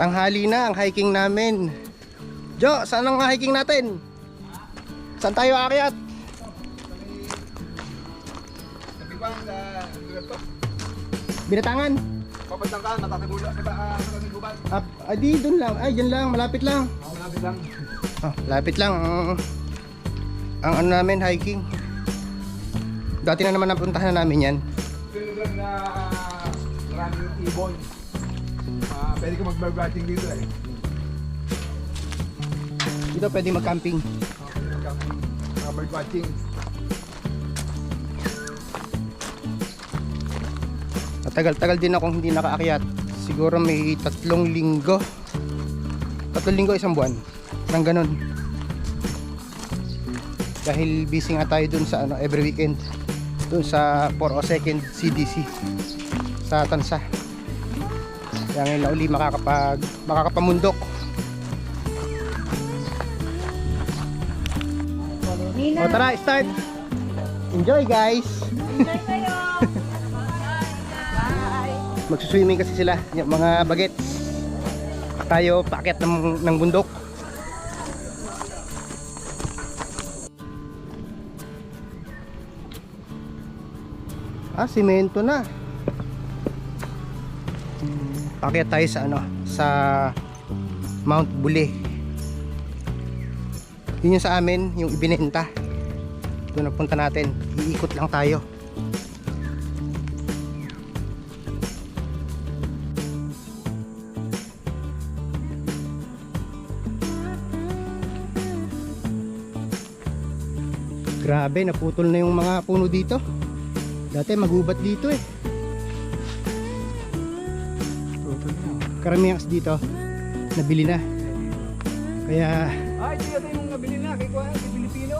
Tanghali na ang hiking namin. Jo, saan ang hiking natin? Saan tayo aakyat? Binatangan. Papadang ka, natatagula. Diba, ah, natatagubad. Ah, ah, di, dun lang. Ay, dyan lang. Malapit lang. Ako malapit lang. Ah, malapit lang. Ang, ang ano namin, hiking. Dati na naman napuntahan na namin yan. Ito yung na ah, maraming ibon. Pwede ka mag-birdwatching dito eh. Dito pwede mag-camping. Ah, pwede mag-camping. Ah, birdwatching. Matagal-tagal din akong hindi nakaakyat. Siguro may tatlong linggo. Tatlong linggo, isang buwan. Nang ganun. Dahil busy nga tayo dun sa ano, every weekend. Dun sa 402nd CDC. Sa Tansa. Kaya ngayon lang uli makakapag, makakapamundok. O tara, start! Enjoy guys! Magsuswimming kasi sila, yung mga bagets. Tayo, paket ng, ng bundok. Ah, simento na. Paket tayo sa ano, sa Mount Bule. Yun yung sa amin, yung ibinenta. Doon na punta natin. Iikot lang tayo. Grabe, naputol na yung mga puno dito. Dati magubat dito eh. Karamihan kasi dito, nabili na. Kaya, Ay, ito yata yung nabili na. Kay Kuya, kay Pilipino.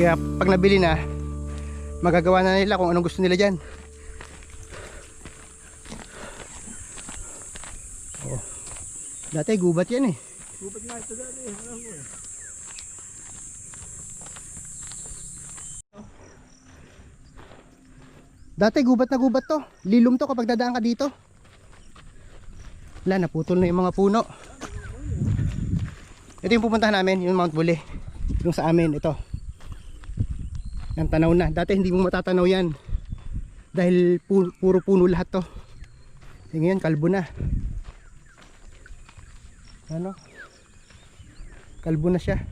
kaya pag nabili na, magagawa na nila kung anong gusto nila dyan. Oh. Dati gubat yan eh. Gupat nga ito dati. Alam ko eh. Dati gubat na gubat to. Lilom to kapag dadaan ka dito. Wala, naputol na yung mga puno. Ito yung pupuntahan namin, yung Mount Bule. Yung sa amin, ito. Yan, tanaw na. Dati hindi mo matatanaw yan. Dahil pu- puro puno lahat to. Eh, ngayon, kalbo na. Ano? Kalbo na siya.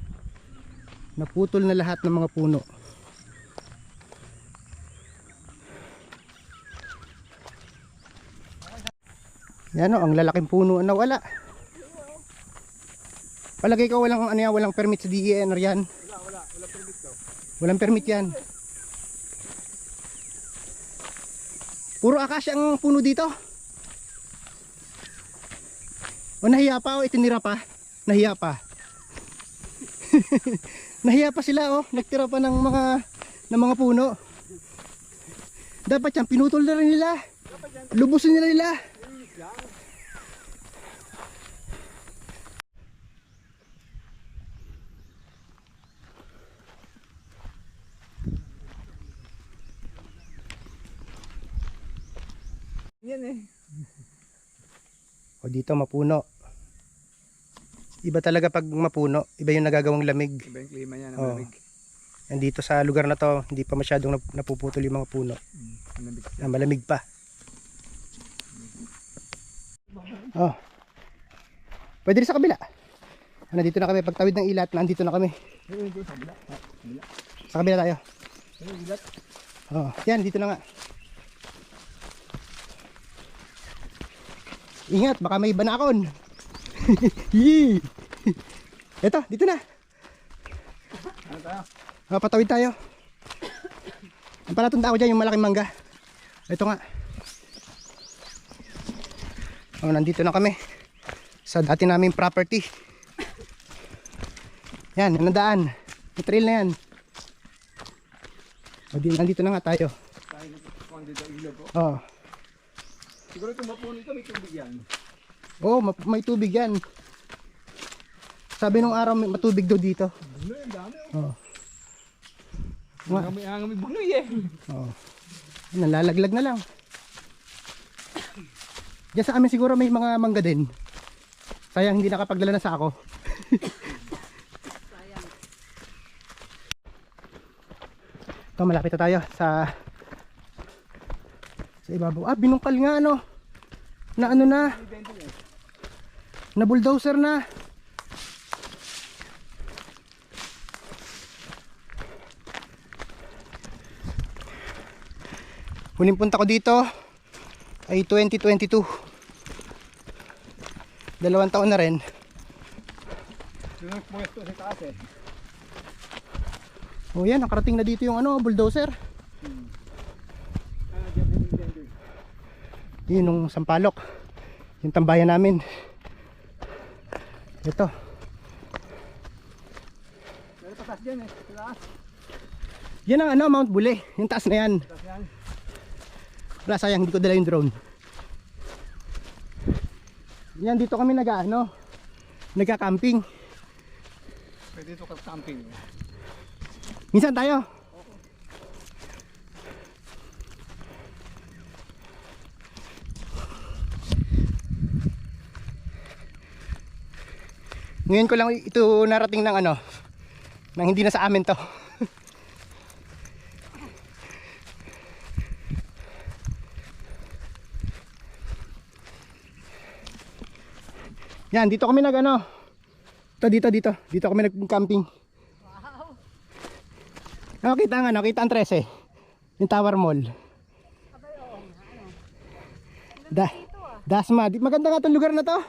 Naputol na lahat ng mga puno. Yan o, ang lalaking puno na wala. Palagay ko walang ano yan, walang permit sa DENR yan. Wala, wala. Wala permit to. Walang permit yan. Puro akasya ang puno dito. O nahiya pa o itinira pa. Nahiya pa. nahiya pa sila oh, nagtira pa ng mga ng mga puno. Dapat yan pinutol na rin nila. Lubusin nila nila. Yan eh. O dito mapuno. Iba talaga pag mapuno, iba yung nagagawang lamig. Iba yung klima niya na Oo. malamig. Nandito sa lugar na to, hindi pa masyadong nap- napuputol yung mga puno. Mm, malamig. Na malamig pa. Oh. Pwede rin sa kabila. Ah, Nandito na kami, pagtawid ng ilat, nandito na kami. Sa kabila. Ah. Sa kabila tayo. Ilat. Oh, yan, dito na nga. Ingat, baka may banakon. Ito, dito na. Ano tayo? Ah, patawid tayo. Ang palatanda ko dyan, yung malaking mangga. Ito nga. Oh, nandito na kami. Sa dati naming property. Yan, ang daan. May trail na yan. O, di, nandito na nga tayo. Tayo dito ang ilog. oh. Oh. Siguro itong mapuno ito, may tubig yan. Oh, ma- may tubig yan. Sabi nung araw may matubig daw dito. Ang dami. Oh. Nga. Ang may, ang may bunoy eh. Oh. Nalalaglag na lang. Diyan sa amin siguro may mga mangga din. Sayang hindi nakapagdala na sa ako. Ito, malapit na tayo sa sa ibabaw. Ah, binungkal nga ano. Na ano na. Na bulldozer na. Huling punta ko dito ay 2022. Dalawang taon na rin. Eh. O yan, nakarating na dito yung ano, bulldozer. Ah, diyan din yung tender. Yun yung sampalok. Yung tambayan namin. Ito. Eh. Yan ang ano, Mount Bule. Yung taas na yan. Wala, sayang, hindi ko dala yung drone. Yan, dito kami nag ano, nagka-camping. Pwede ito camping. Minsan tayo. Ngayon ko lang ito narating ng ano, nang hindi na sa amin to. Yan, dito kami nag ano. Ito, dito, dito. Dito kami nag-camping. Oh, kita nga, no? kita ang 13. Yung Tower Mall. Da, Dasma. Di, maganda nga itong lugar na to.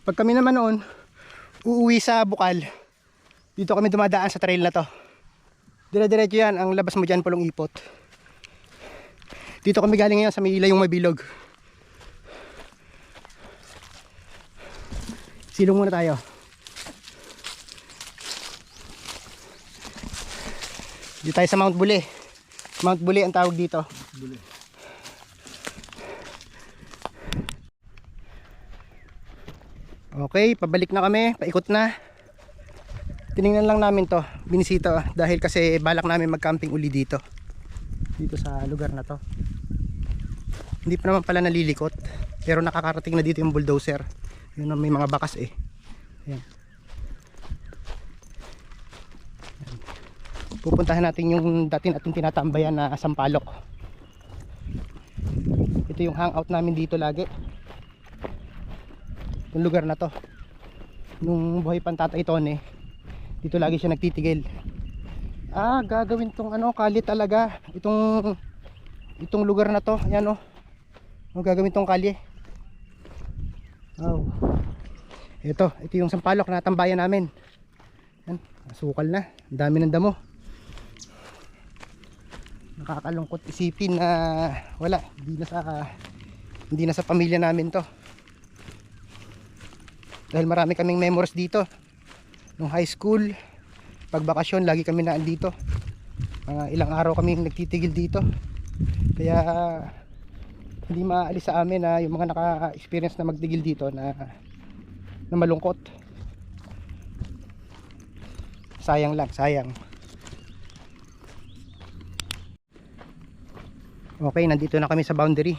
Pag kami naman noon, uuwi sa Bukal, dito kami dumadaan sa trail na to. Dire-diretso yan, ang labas mo dyan pulong ipot. Dito kami galing ngayon sa may ilayong mabilog. Silong muna tayo. Dito tayo sa Mount Bule. Mount Bule ang tawag dito. Buli. Okay, pabalik na kami, paikot na. Tiningnan lang namin to, binisita dahil kasi balak namin mag-camping uli dito. Dito sa lugar na to. Hindi pa naman pala nalilikot, pero nakakarating na dito yung bulldozer. Yun may mga bakas eh. Ayan. Pupuntahan natin yung dati natin tinatambayan na Sampalok. Ito yung hangout namin dito lagi yung lugar na to. Nung buhay pang tatay Tone dito lagi siya nagtitigil. Ah gagawin tong ano kali talaga. Itong itong lugar na to. Ayan oh. Oh gagawin tong kali oh ito ito yung sampalok na tambayan namin. Yan asukal na. Ang dami ng damo. Nakakalungkot isipin na wala. Hindi na sa hindi na sa pamilya namin to dahil marami kaming memories dito. Nung high school pag bakasyon lagi kami naan dito. Mga ilang araw kami nagtitigil dito. Kaya hindi maalis sa amin na yung mga naka-experience na magtigil dito na na malungkot. Sayang lang sayang. Okay nandito na kami sa boundary.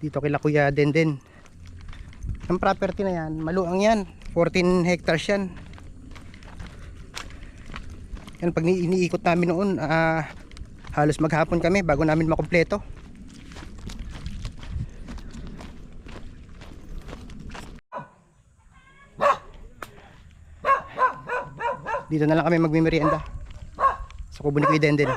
Dito kila kuya Denden ang property na yan, maluang yan. 14 hectares yan. Yan, pag ni- iniikot namin noon, ah, halos maghapon kami bago namin makumpleto. Dito na lang kami magmimerienda. Sa kubo ni Kuya Denden.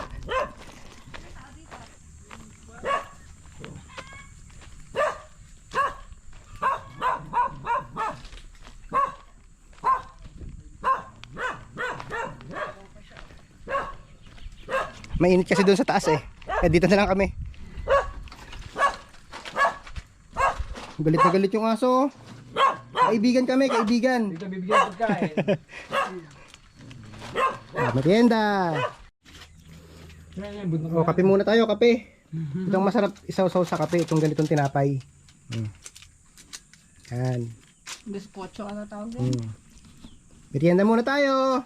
Mainit kasi doon sa taas eh. Kaya dito na lang kami. Galit na galit yung aso. Kaibigan kami, kaibigan. Dito bibigyan pagkain. Ah, merienda. O, kape muna tayo, kape. Itong masarap isaw-saw sa kape, itong ganitong tinapay. Mm. Yan. Bizcocho ano tawag yun? Mm. Merienda muna tayo.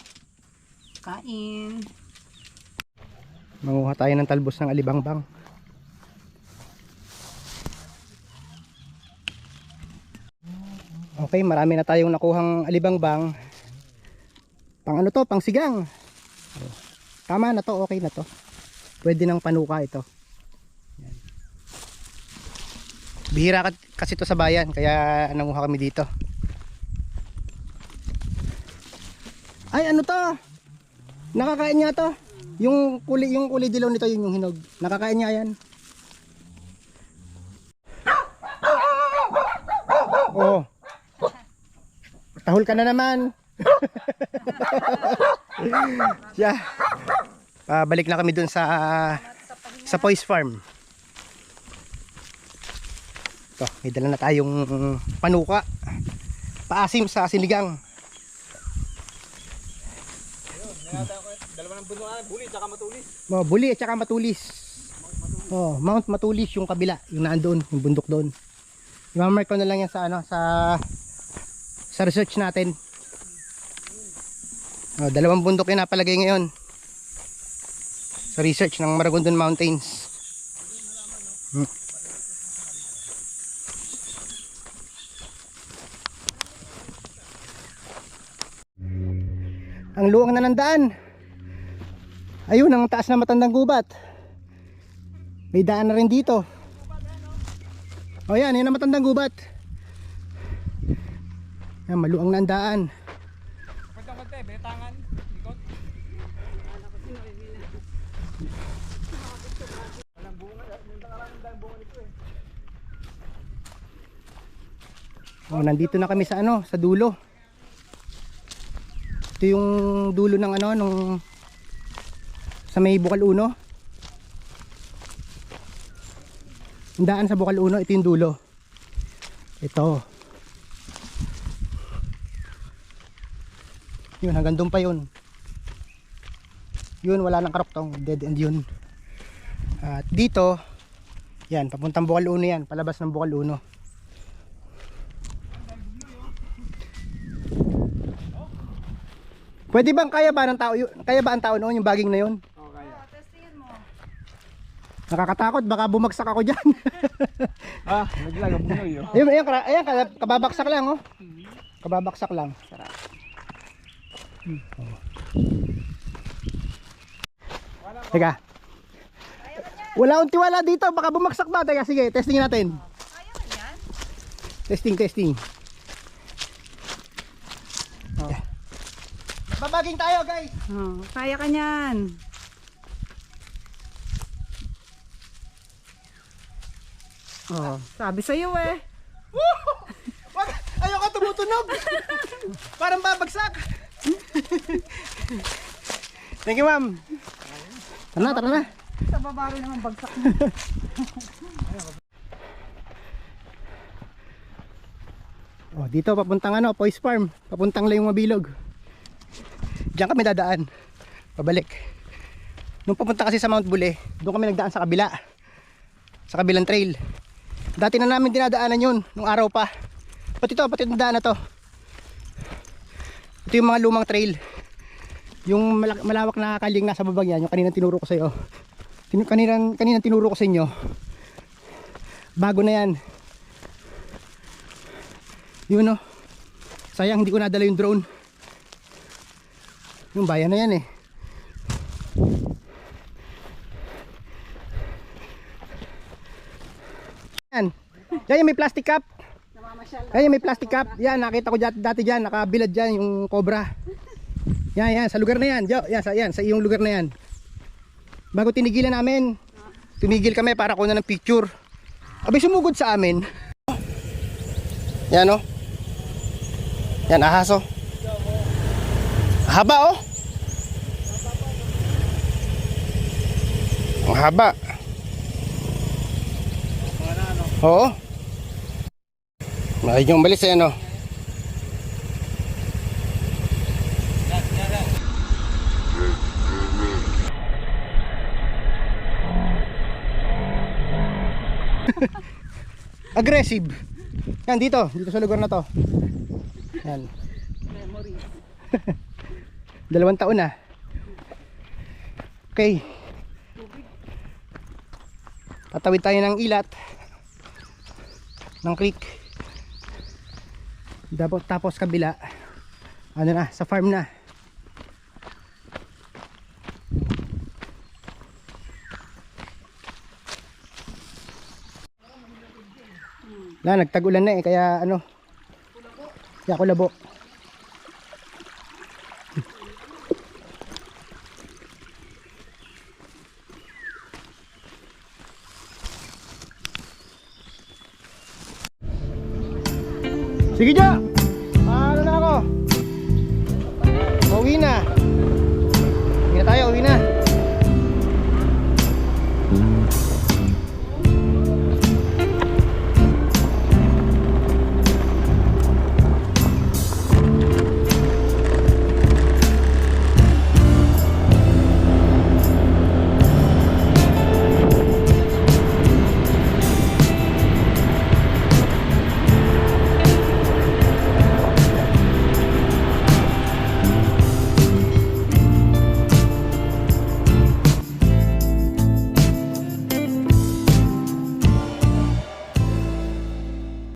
Kain. Manguha tayo ng talbos ng alibangbang. Okay, marami na tayong nakuhang alibangbang. Pang ano to, pang sigang. Tama na to, okay na to. Pwede ng panuka ito. Bihira ka- kasi to sa bayan, kaya nanguha kami dito. Ay, ano to? Nakakain niya to. Yung kulay yung kulay dilaw nito yun yung hinog. Nakakain niya yan. Oh. Tahol ka na naman. Siya. Ah, balik na kami dun sa sa Poise Farm. Ito, may dala na tayong panuka. Paasim sa sinigang. Ng bunuan, buli, tsaka matulis. Oh, buli at saka matulis. Oh, Mount Matulis yung kabila, yung naandoon, yung bundok doon. I-mark ko na lang yan sa ano, sa sa research natin. Oh, dalawang bundok yung napalagay ngayon. Sa research ng Maragondon Mountains. Hmm. Ang luwang na ng. Ayun, ang taas na matandang gubat. May daan na rin dito. O yan, yan ang matandang gubat. Yan, maluang na ang daan. Pagka konti, betangan, likot. O, nandito na kami sa ano, sa dulo. Ito yung dulo ng ano, nung sa may Bukal Uno. Ang daan sa Bukal Uno, ito yung dulo. Ito. Yun, hanggang doon pa yun. Yun, wala nang karoktong. Dead end yun. At dito, yan, papuntang Bukal Uno yan. Palabas ng Bukal Uno. Pwede bang kaya ba ng tao yun? Kaya ba ang tao noon yung baging na yun? Nakakatakot baka bumagsak ako diyan. Ah, naglag ang bunoy, oh. ayun, ayun, kara- ayun, kababaksak lang oh. Kababaksak lang. Sarap. Hmm, oh. Teka. Wala akong tiwala dito, baka bumagsak ba? Teka, sige, testing natin. Testing, testing. Oh. Babaging tayo, guys. Oh, kaya ka niyan. Oh, sabi sa iyo eh. Wag, ayoko tumutunog. Parang babagsak. Thank you, ma'am. Tara na, tara na. Sa baba rin naman bagsak. Oh, dito papuntang ano, Poise Farm. Papuntang Layong Mabilog. Diyan kami dadaan. Pabalik. Nung papunta kasi sa Mount Bule, doon kami nagdaan sa kabila. Sa kabilang trail. Dati na namin dinadaanan yun, nung araw pa. Pati to, pati itong daan na to. Ito yung mga lumang trail. Yung malawak na kaling nasa babag yan, yung kaninang tinuro ko sa iyo. Tin- kaninang, kaninang tinuro ko sa inyo. Bago na yan. Yun oh. Sayang hindi ko nadala yung drone. Yung bayan na yan eh. Yan. Yan yung may plastic cup. Yan yung may plastic cup. Yan nakita ko dati, dati dyan. Nakabilad dyan yung cobra. Yan yan sa lugar na yan. Diyo, yan sa yan sa iyong lugar na yan. Bago tinigilan namin. Tumigil kami para kunan ng picture. Abay sumugod sa amin. Yan oh. Yan ahas oh. Haba oh. Ang haba. Oo. Mahal yung balis eh ano. Aggressive. Yan dito, dito sa lugar na to. Yan. Dalawang taon na. Okay. Tatawid tayo ng ilat. Ng creek. Tapos, tapos kabila. Ano na, sa farm na. Na, nagtag-ulan na eh, kaya ano. Kaya ako